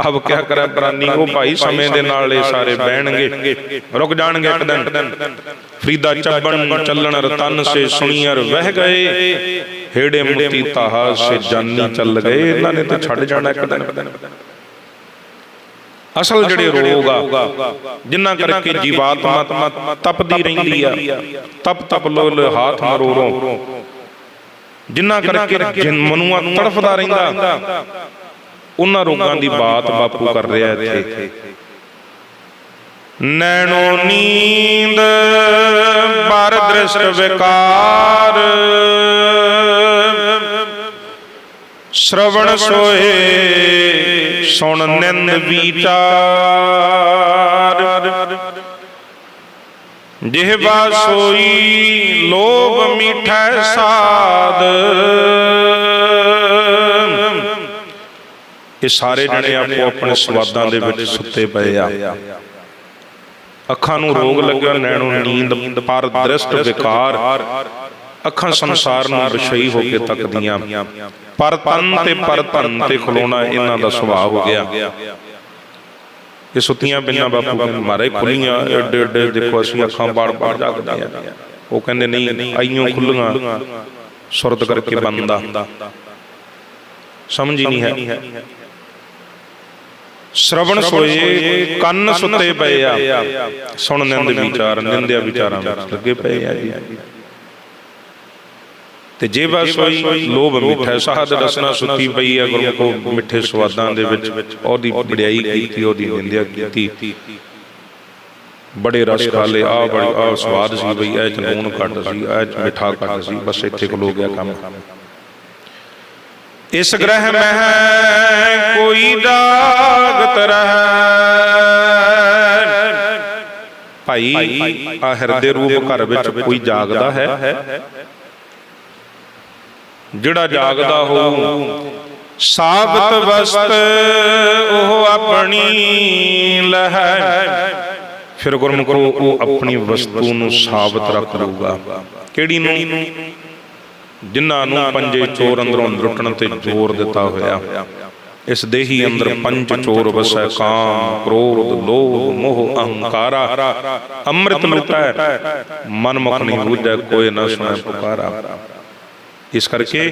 ਅਬ ਕਿਆ ਕਰੇ ਪ੍ਰਾਨੀ ਉਹ ਭਾਈ ਸਮੇਂ ਦੇ ਨਾਲ ਇਹ ਸਾਰੇ ਬਹਿਣਗੇ ਰੁਕ ਜਾਣਗੇ ਇੱਕ ਦਿਨ ਫਰੀਦਾ ਚੱਬਣ ਚੱਲਣ ਰਤਨ ਸੇ ਸੁਣੀਅਰ ਵਹਿ ਗਏ ਹੇੜੇ ਮੁਤੀ ਤਾਹਾ ਸੇ ਜਾਨੀ ਚੱਲ ਗਏ ਇਹਨਾਂ ਨੇ ਤਾਂ ਛੱਡ ਜਾਣਾ ਇੱਕ ਦਿਨ ਅਸਲ ਜਿਹੜੇ ਰੋਗ ਆ ਜਿਨ੍ਹਾਂ ਕਰਕੇ ਜੀਵਾਤਮਾ ਤਪਦੀ ਰਹਿੰਦੀ ਆ ਤਪ ਤਪ ਲੋ ਲੋ ਹਾਥ ਮਰੋ ਰੋ ਜਿਨ੍ਹਾਂ ਕਰਕੇ ਜਿਨ ਮਨੂਆ ਤੜਫਦਾ ਰਹਿੰਦਾ ਉਹਨਾਂ ਰੋਗਾਂ ਦੀ ਬਾਤ ਬਾਪੂ ਕਰ ਰਿਹਾ ਇੱਥੇ। ਨੈਣੋ ਨੀਂਦ ਬਰ ਦ੍ਰਿਸ਼ਟ ਵਿਕਾਰ। ਸ਼ਰਵਣ ਸੋਏ ਸੁਣ ਨਿੰਦ ਵਿਚਾਰ। ਜਿਹਵਾ ਸੋਈ ਲੋਭ ਮਿਠੈ ਸਾਦ ਇਹ ਸਾਰੇ ਜਣੇ ਆਪੋ ਆਪਣੇ ਸਵਾਦਾਂ ਦੇ ਵਿੱਚ ਸੁੱਤੇ ਪਏ ਆ। ਅੱਖਾਂ ਨੂੰ ਰੋਗ ਲੱਗਿਆ ਨੈਣੋ ਨੀਂਦ ਪਰ ਦ੍ਰਿਸ਼ਟ ਵਿਕਾਰ ਅੱਖਾਂ ਸੰਸਾਰ ਨੂੰ ਵਿਸ਼ਈ ਹੋ ਕੇ ਤੱਕਦੀਆਂ। ਪਰ ਤਨ ਤੇ ਪਰ ਧਨ ਤੇ ਖਲੋਣਾ ਇਹਨਾਂ ਦਾ ਸੁਭਾਅ ਹੋ ਗਿਆ। ਇਹ ਸੁੱਤੀਆਂ ਬਿਨਾਂ ਬਾਪੂ ਕਹਿੰਦੇ ਮਾਰੇ ਖੁੱਲੀਆਂ ਏਡੇ ਏਡੇ ਦੇਖੋ ਅਸੀਂ ਅੱਖਾਂ ਬਾੜ ਬਾੜ ਜਾਗਦੇ ਆ ਉਹ ਕਹਿੰਦੇ ਨਹੀਂ ਆਈਆਂ ਖੁੱਲੀਆਂ। ਸੁਰਤ ਕਰਕੇ ਬੰਦਾ। ਸਮਝ ਹੀ ਨਹੀਂ ਹੈ। ਸ਼ਰਵਣ ਸੋਏ ਕੰਨ ਸੁੱਤੇ ਪਏ ਆ। ਸੁਣ ਨਿੰਦ ਵਿਚਾਰ ਨਿੰਦਿਆ ਵਿਚਾਰਾਂ ਵਿੱਚ ਲੱਗੇ ਪਏ ਆ ਜੀ। ਤੇ ਜੇਵਾ ਸੋਈ ਲੋਭ ਮਿੱਠਾ ਸਾਧ ਰਸਨਾ ਸੁੱਤੀ ਪਈ ਆ ਗੁਰੂ ਕੋ ਮਿੱਠੇ ਸਵਾਦਾਂ ਦੇ ਵਿੱਚ ਉਹਦੀ ਵਡਿਆਈ ਕੀਤੀ ਉਹਦੀ ਨਿੰਦਿਆ ਕੀਤੀ। ਬੜੇ ਰਸ ਖਾ ਲਏ ਆ ਬੜੀ ਆ ਸਵਾਦ ਸੀ ਬਈ ਇਹ ਚ ਲੂਣ ਘੱਟ ਸੀ ਇਹ ਚ ਮਿੱਠਾ ਘੱਟ ਸੀ ਬਸ ਇੱਥੇ ਖਲੋ ਗਿਆ ਕੰਮ। ਇਸ ਗ੍ਰਹਿ ਮਹਿ ਕੋਈ ਜਾਗਤ ਰਹਿ। ਭਾਈ ਆ ਹਿਰਦੇ ਰੂਪ ਘਰ ਵਿੱਚ ਕੋਈ ਜਾਗਦਾ ਹੈ? ਜਿਹੜਾ ਜਾਗਦਾ ਹੋ ਸਾਬਤ ਵਸਤ ਉਹ ਆਪਣੀ ਲਹਿ। ਫਿਰ ਗੁਰਮੁਖੋ ਉਹ ਆਪਣੀ ਵਸਤੂ ਨੂੰ ਸਾਬਤ ਰੱਖ ਲਊਗਾ। ਕਿਹੜੀ ਨੂੰ? ਜਿਨ੍ਹਾਂ ਨੂੰ ਪੰਜੇ ਚੋਰ ਅੰਦਰੋਂ ਲੁੱਟਣ ਤੇ ਜ਼ੋਰ ਦਿੱਤਾ ਹੋਇਆ। ਇਸ ਦੇਹੀ ਅੰਦਰ ਪੰਜ ਚੋਰ ਵਸੈ ਕਾਮ ਕ੍ਰੋਧ ਲੋਭ ਮੋਹ ਅਹੰਕਾਰਾ। ਅੰਮ੍ਰਿਤ ਲੁਟੈ ਮਨ ਮੁਖ ਨਹੀਂ ਬੂਝੈ ਕੋਈ ਨਾ ਸੁਣੈ ਪੁਕਾਰਾ। ਇਸ ਕਰਕੇ